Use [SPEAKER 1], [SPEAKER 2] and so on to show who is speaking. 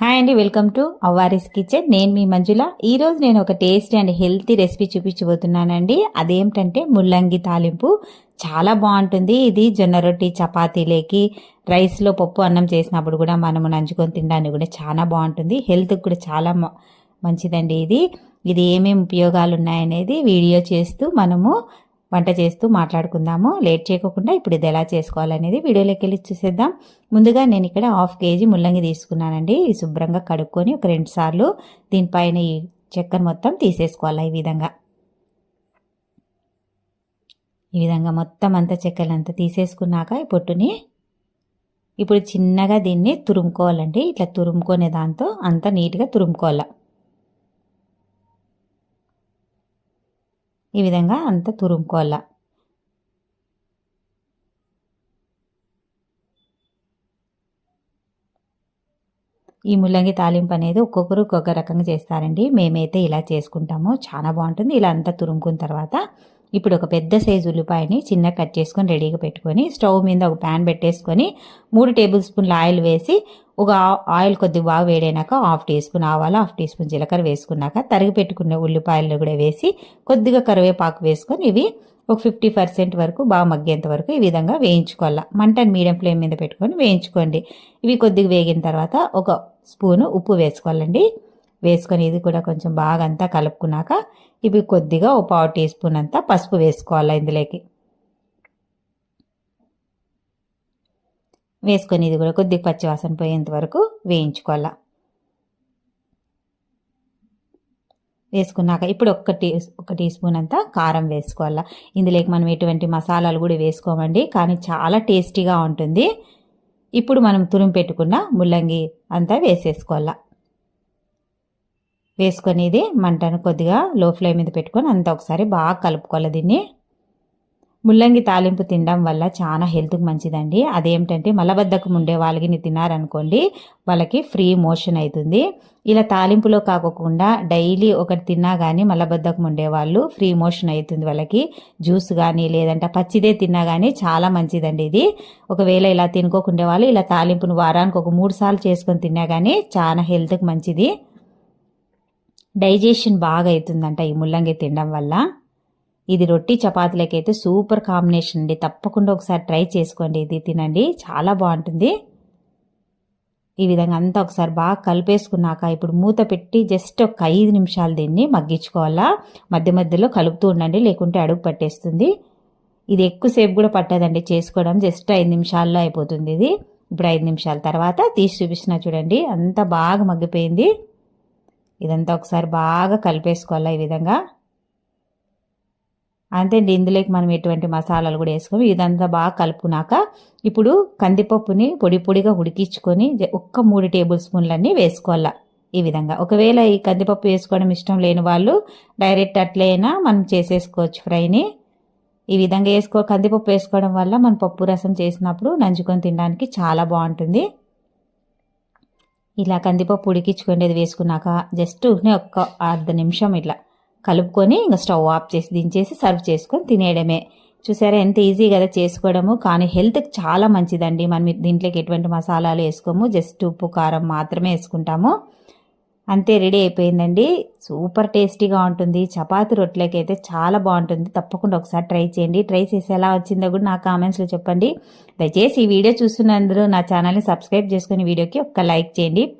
[SPEAKER 1] Hi అండి welcome to అవ్వారీస్ kitchen నేను మీ మంజుల. ఈరోజు నేను ఒక టేస్టీ అండ్ హెల్తీ రెసిపీ చూపించబోతున్నానండి. అదేమిటంటే ముల్లంగి తాలింపు. చాలా బాగుంటుంది. ఇది జొన్న రొట్టి చపాతీలేకి రైస్లో పప్పు అన్నం చేసినప్పుడు కూడా మనము నంచుకొని తినడానికి కూడా చాలా బాగుంటుంది. హెల్త్కి కూడా చాలా మ- మంచిదండి ఇది. ఇది ఏమేమి ఉపయోగాలు ఉన్నాయనేది వీడియో చేస్తూ మనము వంట చేస్తూ మాట్లాడుకుందాము. లేట్ చేయకుండా ఇప్పుడు ఇది ఎలా చేసుకోవాలనేది వీడియోలోకి వెళ్ళి చూసేద్దాం. ముందుగా నేను ఇక్కడ హాఫ్ కేజీ ముల్లంగి తీసుకున్నానండి. శుభ్రంగా కడుక్కొని ఒక రెండు సార్లు దీనిపైన ఈ చెక్కను మొత్తం తీసేసుకోవాలి ఈ విధంగా. ఈ విధంగా మొత్తం అంతా చెక్కలంతా తీసేసుకున్నాక ఈ పొట్టుని ఇప్పుడు చిన్నగా దీన్ని తురుముకోవాలండి. ఇట్లా తురుముకునే దాంతో అంతా నీట్గా తురుముకోవాలి. ఈ విధంగా అంతా తురుముకోవాల. ఈ ముల్లంగి తాలింపు అనేది ఒక్కొక్కరు ఒక్కొక్క రకంగా చేస్తారండి. మేమైతే ఇలా చేసుకుంటాము. చాలా బాగుంటుంది. ఇలా అంతా తురుముకున్న తర్వాత ఇప్పుడు ఒక పెద్ద సైజు ఉల్లిపాయని చిన్న కట్ చేసుకొని రెడీగా పెట్టుకొని స్టవ్ మీద ఒక ప్యాన్ పెట్టేసుకొని మూడు టేబుల్ స్పూన్ల ఆయిల్ వేసి ఒక ఆ- ఆయిల్ కొద్దిగా బాగా వేడైనాక హాఫ్ టీ స్పూన్ ఆవాలు హాఫ్ టీ స్పూన్ జీలకర్ర వేసుకున్నాక తరిగి పెట్టుకున్న ఉల్లిపాయలు కూడా వేసి కొద్దిగా కరివేపాకు వేసుకొని ఇవి ఒక ఫిఫ్టీ పర్సెంట్ వరకు బాగా మగ్గేంత వరకు ఈ విధంగా వేయించుకోవాలి. మంటను మీడియం ఫ్లేమ్ మీద పెట్టుకొని వేయించుకోండి. ఇవి కొద్దిగా వేగిన తర్వాత ఒక స్పూను ఉప్పు వేసుకోవాలండి. వేసుకొని ఇది కూడా కొంచెం బాగా అంతా కలుపుకున్నాక ఇవి కొద్దిగా ఒక పావు టీ స్పూన్ అంతా పసుపు వేసుకోవాలి ఇందులోకి. వేసుకొని ఇది కూడా కొద్దిగా పచ్చివాసన పోయేంత వరకు వేయించుకోవాలా. వేసుకున్నాక ఇప్పుడు ఒక టీ ఒక టీ స్పూన్ అంతా కారం వేసుకోవాలా. ఇందులోకి మనం ఎటువంటి మసాలాలు కూడా వేసుకోమండి కానీ చాలా టేస్టీగా ఉంటుంది. ఇప్పుడు మనం తురిమి పెట్టుకున్న ముల్లంగి అంతా వేసేసుకోవాలా. వేసుకొని ఇది మంటను కొద్దిగా లో ఫ్లేమ్ మీద పెట్టుకొని అంతా ఒకసారి బాగా కలుపుకోవాలి దీన్ని. ముల్లంగి తాలింపు తినడం వల్ల చాలా హెల్త్కి మంచిదండి. అదేమిటంటే మలబద్ధకం ఉండే వాళ్ళకి తిన్నారనుకోండి వాళ్ళకి ఫ్రీ మోషన్ అవుతుంది ఇలా తాలింపులో కాకుండా డైలీ ఒకటి తిన్నా కానీ మలబద్ధకం ఉండేవాళ్ళు ఫ్రీ మోషన్ అవుతుంది వాళ్ళకి. జ్యూస్ కానీ లేదంటే పచ్చిదే తిన్నా కానీ చాలా మంచిదండి ఇది. ఒకవేళ ఇలా తినుకోకుండే వాళ్ళు ఇలా తాలింపును వారానికి ఒక మూడు సార్లు చేసుకొని తిన్నా కానీ చాలా హెల్త్కి మంచిది. డైజెషన్ బాగా అవుతుందంట ఈ ముల్లంగి తినడం వల్ల. ఇది రొట్టి చపాతీలకైతే సూపర్ కాంబినేషన్ అండి. తప్పకుండా ఒకసారి ట్రై చేసుకోండి. ఇది తినండి. చాలా బాగుంటుంది. ఈ విధంగా అంతా ఒకసారి బాగా కలిపేసుకున్నాక ఇప్పుడు మూత పెట్టి జస్ట్ ఒక ఐదు నిమిషాలు దీన్ని మగ్గించుకోవాలా? మధ్య మధ్యలో కలుపుతూ ఉండండి. లేకుంటే అడుగు పట్టేస్తుంది. ఇది ఎక్కువసేపు కూడా పట్టదండి. చేసుకోవడం జస్ట్ ఐదు నిమిషాల్లో అయిపోతుంది ఇది. ఇప్పుడు ఐదు నిమిషాల తర్వాత తీసి చూపిస్తున్నా చూడండి. అంతా బాగా మగ్గిపోయింది. ఇదంతా ఒకసారి బాగా కలిపేసుకోవాలా ఈ విధంగా? అంతే అండి ఇందులోకి మనం ఎటువంటి మసాలాలు కూడా వేసుకోము. ఇదంతా బాగా కలుపుకున్నాక ఇప్పుడు కందిపప్పుని పొడి పొడిగా ఉడికించుకొని జ- ఒక్క మూడు టేబుల్ స్పూన్లన్నీ వేసుకోవాలా ఈ విధంగా. ఒకవేళ ఈ కందిపప్పు వేసుకోవడం ఇష్టం లేని వాళ్ళు డైరెక్ట్ అట్లయినా మనం చేసేసుకోవచ్చు ఫ్రైని. ఈ విధంగా వేసుకో కందిపప్పు వేసుకోవడం వల్ల మనం పప్పు రసం చేసినప్పుడు నంచుకొని తినడానికి చాలా బాగుంటుంది. ఇలా కందిపప్పు ఉడికించుకునేది వేసుకున్నాక జస్ట్ ఒక అర్ధ నిమిషం ఇట్లా కలుపుకొని ఇంకా స్టవ్ ఆఫ్ చేసి దించేసి సర్వ్ చేసుకొని తినేయడమే. చూసారా ఎంత ఈజీ కదా చేసుకోవడము. కానీ హెల్త్కి చాలా మంచిదండి. మనం దీంట్లోకి ఎటువంటి మసాలాలు వేసుకోము. జస్ట్ ఉప్పు కారం మాత్రమే వేసుకుంటాము. అంతే రెడీ అయిపోయిందండి. సూపర్ టేస్టీగా ఉంటుంది. చపాతి రొట్టెలకి అయితే చాలా బాగుంటుంది. తప్పకుండా ఒకసారి ట్రై చేయండి. ట్రై చేసి ఎలా వచ్చిందో కూడా నా కామెంట్స్లో చెప్పండి. దయచేసి ఈ వీడియో చూస్తున్నందరూ నా ఛానల్ని సబ్స్క్రైబ్ చేసుకుని వీడియోకి ఒక్క లైక్ చేయండి.